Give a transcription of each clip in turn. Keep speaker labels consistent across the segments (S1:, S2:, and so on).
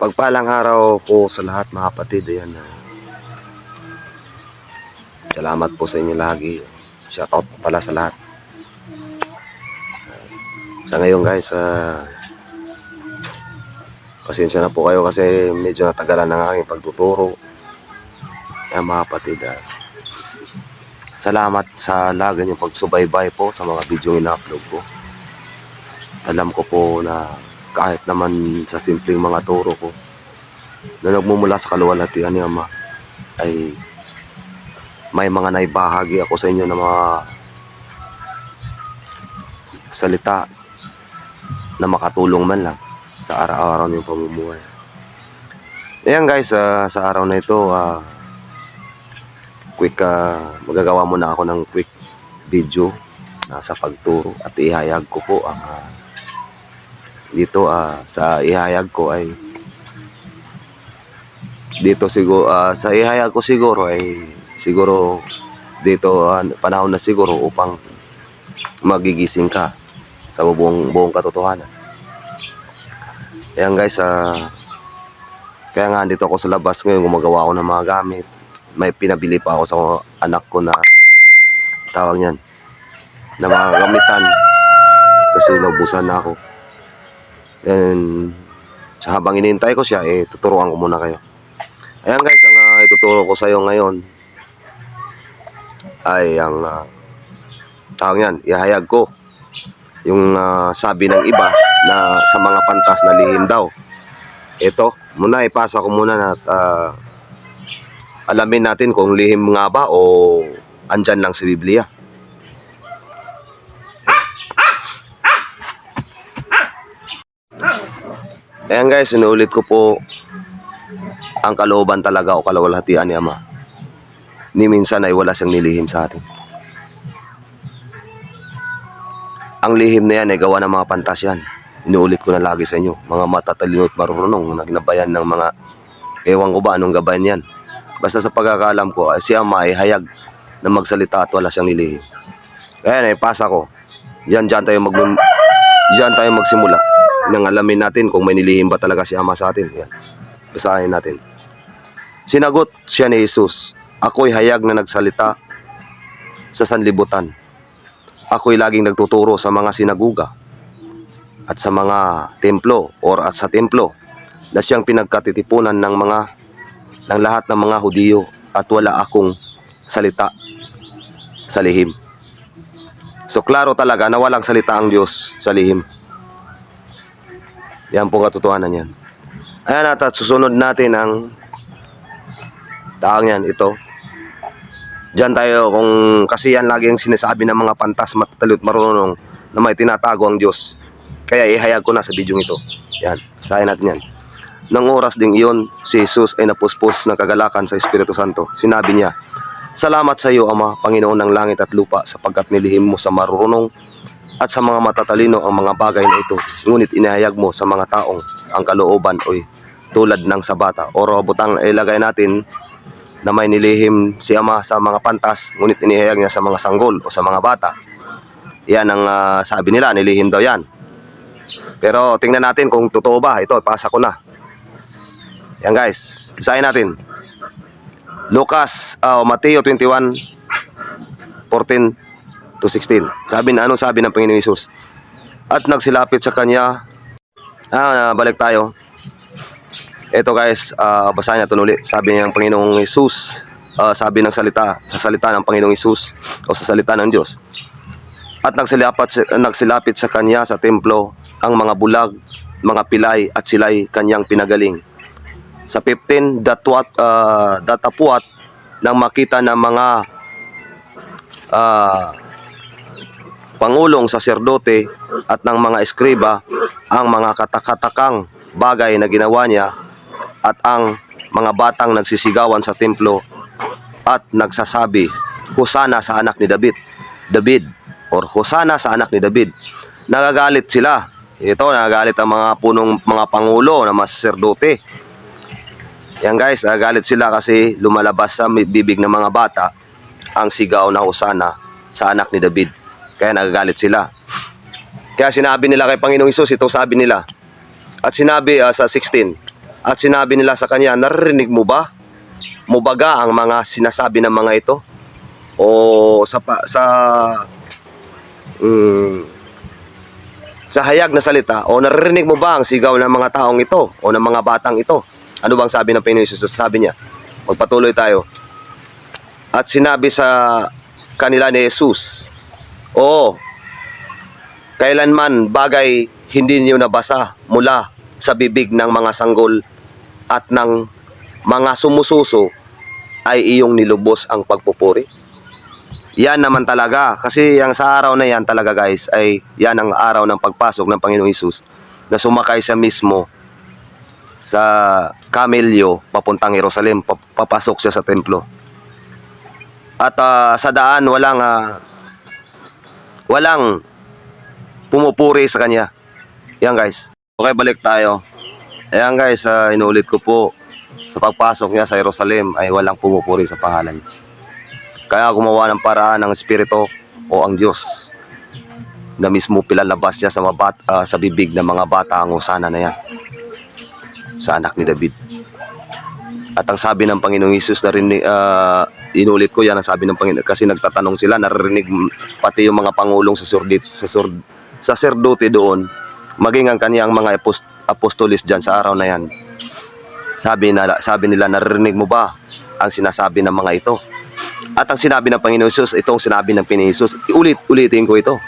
S1: Pagpalang araw po sa lahat mga kapatid. Ayan. ah. Salamat po sa inyo lagi. Shout out pala sa lahat. Sa ngayon guys, ah, pasensya na po kayo kasi medyo natagalan ng aking pagtuturo. Ayan mga kapatid. ah. Salamat sa lagi niyong pagsubaybay po sa mga video ina-upload ko. Alam ko po na kahit naman sa simpleng mga turo ko na nagmumula sa kaluwalhatian ni Ama ay may mga naibahagi ako sa inyo na mga salita na makatulong man lang sa araw-araw niyong pamumuhay. Ayan guys, ah, sa araw na ito, ah, quick, ah, magagawa muna ako ng quick video na sa pagturo at ihayag ko po ang ah, dito ah, sa ihayag ko ay dito siguro ah, sa ihayag ko siguro ay siguro dito ah, panahon na siguro upang magigising ka sa buong buong katotohanan. Ayan guys, ah, kaya nga dito ako sa labas ngayon gumagawa ako ng mga gamit. May pinabili pa ako sa anak ko na tawag niyan na mga gamitan kasi naubusan na ako. And sa habang inintay ko siya, eh, tuturuan ko muna kayo. Ayan guys, ang uh, ituturo ko sa iyo ngayon ay ang uh, tawag yan, ihayag ko yung ah, sabi ng iba na sa mga pantas na lihim daw. Ito, muna ipasa ko muna na ah, alamin natin kung lihim nga ba o andyan lang sa Biblia. Ayan guys, inuulit ko po ang kalooban talaga o kalawalhatian ni Ama. Ni minsan ay wala siyang nilihim sa atin. Ang lihim na yan ay gawa ng mga pantas yan. Inuulit ko na lagi sa inyo. Mga matatalino at marunong na ginabayan ng mga ewan ko ba anong gabayan yan. Basta sa pagkakalam ko, ay si Ama ay hayag na magsalita at wala siyang nilihim. Kaya na, ipasa ko. Yan, dyan tayo, mag dyan tayo magsimula. Nang alamin natin kung may nilihim ba talaga si Ama sa atin. Yan. Basahin natin. Sinagot siya ni Jesus, Ako'y hayag na nagsalita sa sanlibutan. Ako'y laging nagtuturo sa mga sinaguga at sa mga templo or at sa templo na siyang pinagkatitipunan ng mga ng lahat ng mga Hudiyo at wala akong salita sa lihim. So klaro talaga na walang salita ang Diyos sa lihim. Yan po katotohanan yan. Ayan at at susunod natin ang taang yan, ito. Diyan tayo kung kasi yan lagi ang sinasabi ng mga pantas matatalot marunong na may tinatago ang Diyos. Kaya ihayag ko na sa video ito. Yan, sahin natin yan. Nang oras ding iyon, si Jesus ay napuspos ng kagalakan sa Espiritu Santo. Sinabi niya, Salamat sa iyo, Ama, Panginoon ng langit at lupa, sapagkat nilihim mo sa marunong at sa mga matatalino ang mga bagay na ito. Ngunit inihayag mo sa mga taong ang kalooban oy tulad ng sa bata. O butang ilagay natin na may nilihim si Ama sa mga pantas, ngunit inihayag niya sa mga sanggol o sa mga bata. Yan ang ah, sabi nila, nilihim daw yan. Pero tingnan natin kung totoo ba. Ito, pasa ko na. Yan guys, isahin natin. Lucas, ah, Mateo 21, 14 to 16. Sabi na, anong sabi ng Panginoon Isus? At nagsilapit sa kanya, ah, balik tayo. Ito guys, ah, basahin natin ulit. Sabi ng Panginoong Isus, ah, sabi ng salita, sa salita ng Panginoong Isus, o sa salita ng Diyos. At nagsilapit, nagsilapit sa kanya sa templo ang mga bulag, mga pilay at sila'y kanyang pinagaling. Sa 15, datwat, ah, datapuat nang makita ng mga ah, pangulong saserdote at ng mga eskriba ang mga katakatakang bagay na ginawa niya at ang mga batang nagsisigawan sa templo at nagsasabi, Hosana sa anak ni David. David or Hosana sa anak ni David. Nagagalit sila. Ito, nagagalit ang mga punong mga pangulo na mga saserdote. Yan guys, nagagalit sila kasi lumalabas sa bibig ng mga bata ang sigaw na Hosana sa anak ni David. Kaya nagagalit sila. Kaya sinabi nila kay Panginoong Isus, ito sabi nila. At sinabi ah, sa 16, At sinabi nila sa kanya, naririnig mo ba? Mubaga ang mga sinasabi ng mga ito? O sa sa mm, sa hayag na salita o naririnig mo ba ang sigaw ng mga taong ito o ng mga batang ito? Ano bang sabi ng Panginoon Jesus? Sabi niya, magpatuloy tayo. At sinabi sa kanila ni Jesus, Oo, kailanman bagay hindi niyo nabasa mula sa bibig ng mga sanggol at ng mga sumususo ay iyong nilubos ang pagpupuri. Yan naman talaga kasi yung sa araw na yan talaga guys ay yan ang araw ng pagpasok ng Panginoong Isus na sumakay siya mismo sa kamelyo papuntang Jerusalem pap- papasok siya sa templo. At ah, sa daan walang ah, walang pumupuri sa kanya. Yan guys. Okay, balik tayo. Ayan guys, ah, inulit ko po sa pagpasok niya sa Jerusalem ay walang pumupuri sa pangalan. Kaya gumawa ng paraan ng Espiritu o ang Diyos na mismo pilalabas niya sa, mga bat- ah, sa bibig ng mga bata ang usana na yan sa anak ni David. At ang sabi ng Panginoong Isus na rin, ah, inulit ko yan ang sabi ng Panginoon kasi nagtatanong sila, naririnig pati yung mga pangulong sa surdit, sa sur, sa serdote doon, maging ang kaniyang mga apost, apostolis diyan sa araw na yan. Sabi na sabi nila naririnig mo ba ang sinasabi ng mga ito? At ang sinabi ng Panginoon Jesus, itong sinabi ng Panginoon Jesus, ulit-ulitin ko ito.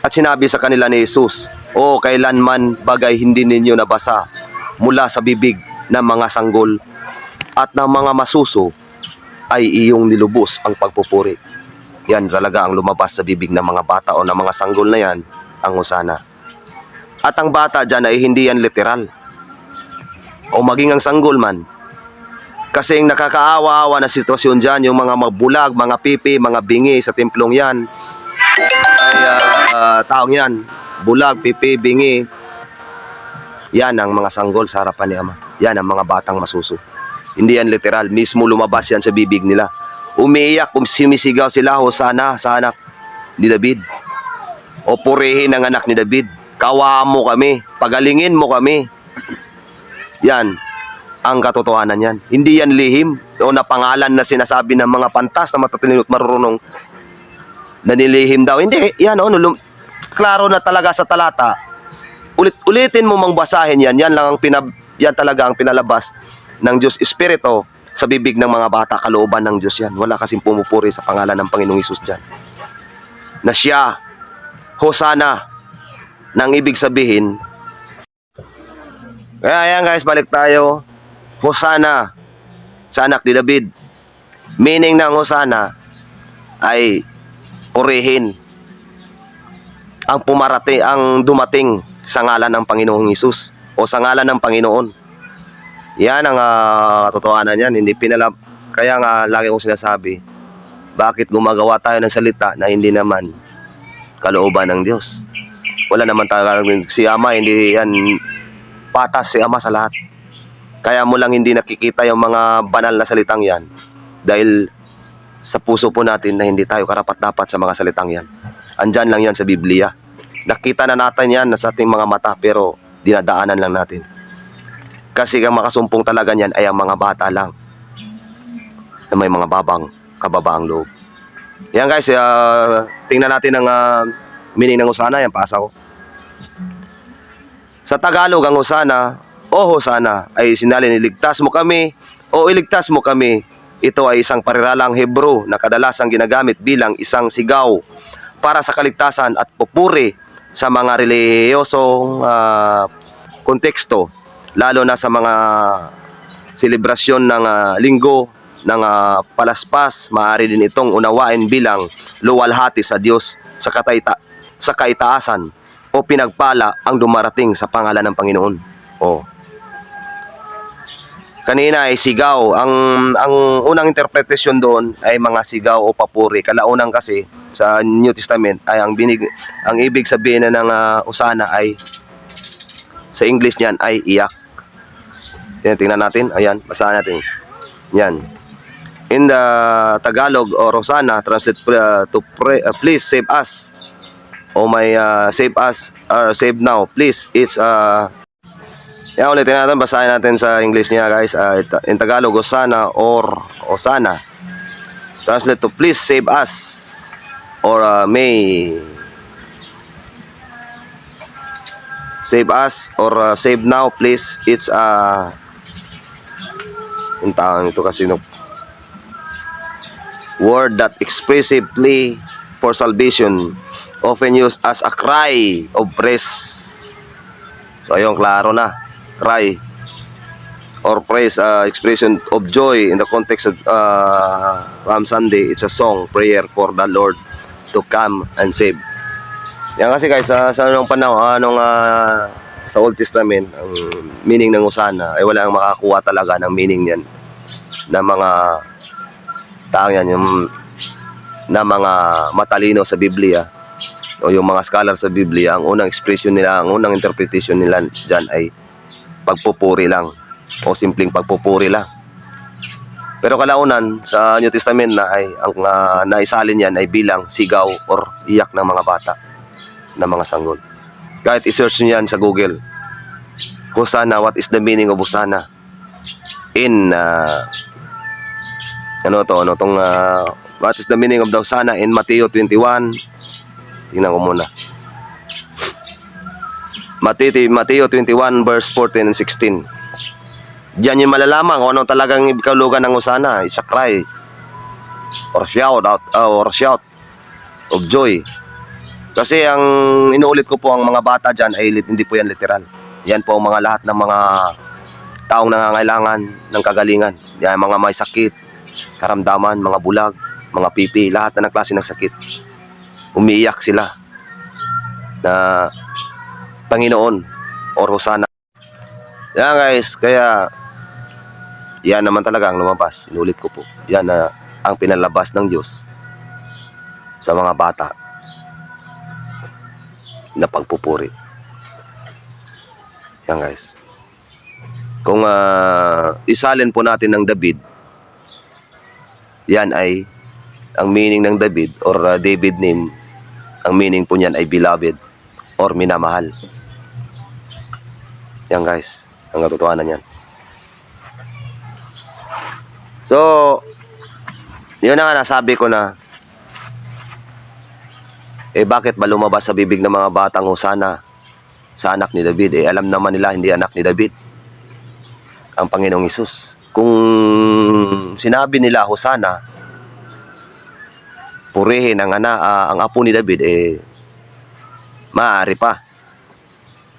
S1: At sinabi sa kanila ni Jesus, O kailanman bagay hindi ninyo nabasa mula sa bibig ng mga sanggol at ng mga masuso ay iyong nilubos ang pagpupuri. Yan talaga ang lumabas sa bibig ng mga bata o ng mga sanggol na yan, ang husana. At ang bata dyan ay hindi yan literal. O maging ang sanggol man. Kasi yung nakakaawa-awa na sitwasyon dyan, yung mga mabulag, mga pipi, mga bingi sa templong yan, ay ah, taong yan, bulag, pipi, bingi, yan ang mga sanggol sa harapan ni Ama. Yan ang mga batang masuso. Hindi yan literal. Mismo lumabas yan sa bibig nila. Umiiyak kung simisigaw sila, Hosana sa anak ni David. O purihin ang anak ni David. Kawaan mo kami. Pagalingin mo kami. Yan ang katotohanan yan. Hindi yan lihim o na pangalan na sinasabi ng mga pantas na matatalino at marunong na nilihim daw. Hindi, yan o. nulum- klaro na talaga sa talata. Ulit, ulitin mo mang basahin yan. Yan lang ang pinab, yan talaga ang pinalabas ng Diyos Espiritu sa bibig ng mga bata, kalooban ng Diyos yan. Wala kasing pumupuri sa pangalan ng Panginoong Isus dyan. Na siya, Hosana, nang ibig sabihin, kaya yan guys, balik tayo. Hosana sa anak ni David. Meaning ng Hosana ay purihin ang pumarate ang dumating sa ngalan ng Panginoong Hesus o sa ngalan ng Panginoon. Yan ang uh, katotohanan yan. Hindi pinalab... Kaya nga lagi kong sinasabi, bakit gumagawa tayo ng salita na hindi naman kalooban ng Diyos? Wala naman talaga si Ama, hindi yan patas si Ama sa lahat. Kaya mo lang hindi nakikita yung mga banal na salitang yan dahil sa puso po natin na hindi tayo karapat-dapat sa mga salitang yan. Andyan lang yan sa Biblia. Nakita na natin yan sa ating mga mata pero dinadaanan lang natin. Kasi ang makasumpong talaga niyan ay ang mga bata lang na may mga babang kababaang loob. Yan guys, uh, tingnan natin ang uh, meaning ng usana. Yan, pasa. Sa Tagalog, ang usana, o hosana, ay sinalin iligtas mo kami o iligtas mo kami. Ito ay isang pariralang Hebro na kadalasang ginagamit bilang isang sigaw para sa kaligtasan at pupuri sa mga relihiyosong ah, konteksto lalo na sa mga selebrasyon ng ah, linggo ng ah, palaspas maaari din itong unawain bilang luwalhati sa Diyos sa kataita sa kaitaasan o pinagpala ang dumarating sa pangalan ng Panginoon. Oh. Kanina ay sigaw. Ang ang unang interpretasyon doon ay mga sigaw o papuri. Kalaunan kasi sa New Testament ay ang binig ang ibig sabihin na ng ah, usana ay sa English niyan ay iyak. Yan, tingnan natin. Ayan, basahan natin. Yan. In the Tagalog or Rosana, translate uh, to pray, uh, please save us. O may uh, save us or save now. Please, it's uh, Yan ulitin natin, basahin natin sa English niya guys. Ita- in Tagalog, Osana or Osana. Translate to please save us or uh, may save us or uh, save now please. It's a yung tawag nito kasi no word that expressive plea for salvation often used as a cry of praise. So ayun, klaro na. Cry or praise, uh, expression of joy in the context of uh, Palm Sunday. It's a song, prayer for the Lord to come and save. Yan kasi guys, sa, sa anong panahon, anong ah, sa Old Testament, ang meaning ng usana ay wala ang makakuha talaga ng meaning niyan na mga tao yan, yung na mga matalino sa Biblia o yung mga scholar sa Biblia, ang unang expression nila, ang unang interpretation nila dyan ay pagpupuri lang o simpleng pagpupuri lang. Pero kalaunan sa New Testament na ay ang uh, naisalin yan ay bilang sigaw or iyak ng mga bata ng mga sanggol. Kahit i-search niyo yan sa Google. Hosanna, what is the meaning of Hosanna? In uh, ano to, ano tong uh, what is the meaning of the Hosanna in Matthew 21? Tingnan ko muna. Matthew, Matthew 21 verse 14 and 16. Diyan yung malalaman kung ano talagang ibikalugan ng Hosanna. Is a cry or shout out uh, or shout of joy. Kasi ang inuulit ko po ang mga bata dyan ay hindi po yan literal. Yan po ang mga lahat ng mga taong nangangailangan ng kagalingan. Yan mga may sakit, karamdaman, mga bulag, mga pipi, lahat na ng klase ng sakit. Umiiyak sila na Panginoon or Hosanna. Yan guys, kaya yan naman talaga ang lumabas. Inulit ko po. Yan na ang pinalabas ng Diyos sa mga bata na pagpupuri. Yan guys. Kung ah, isalin po natin ng David, yan ay ang meaning ng David or uh, David name, ang meaning po niyan ay beloved or minamahal. Yan guys, ang katotohanan yan. So, yun na nga nasabi ko na eh bakit ba lumabas sa bibig ng mga batang Hosana sa anak ni David? Eh alam naman nila hindi anak ni David ang Panginoong Isus. Kung sinabi nila Hosana, purihin ang, ana, ah, ang apo ni David, eh, maaari pa.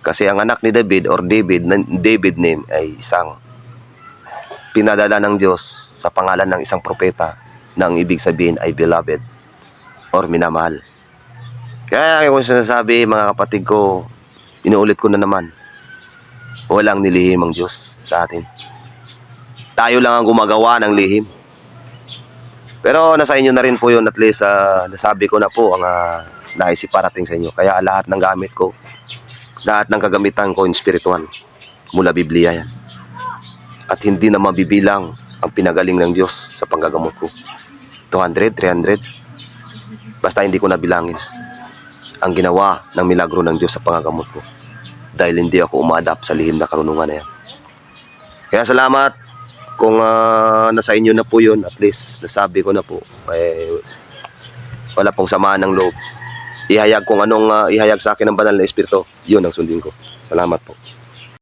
S1: Kasi ang anak ni David or David, David name ay isang pinadala ng Diyos sa pangalan ng isang propeta na ang ibig sabihin ay beloved or minamahal. Kaya kung sinasabi mga kapatid ko, inuulit ko na naman, walang nilihim ang Diyos sa atin. Tayo lang ang gumagawa ng lihim. Pero nasa inyo na rin po yun at least ah, nasabi ko na po ang uh, naisip parating sa inyo. Kaya lahat ng gamit ko, lahat ng kagamitan ko in spiritual mula Biblia yan. At hindi na mabibilang ang pinagaling ng Diyos sa panggagamot ko. 200, 300. Basta hindi ko nabilangin ang ginawa ng milagro ng Diyos sa pangagamot ko. Dahil hindi ako umaadapt sa lihim na karunungan na yan. Kaya salamat kung ah, nasa inyo na po yun, at least nasabi ko na po, eh, wala pong samaan ng loob. Ihayag kung anong ah, ihayag sa akin ng banal na espiritu, yun ang sundin ko. Salamat po.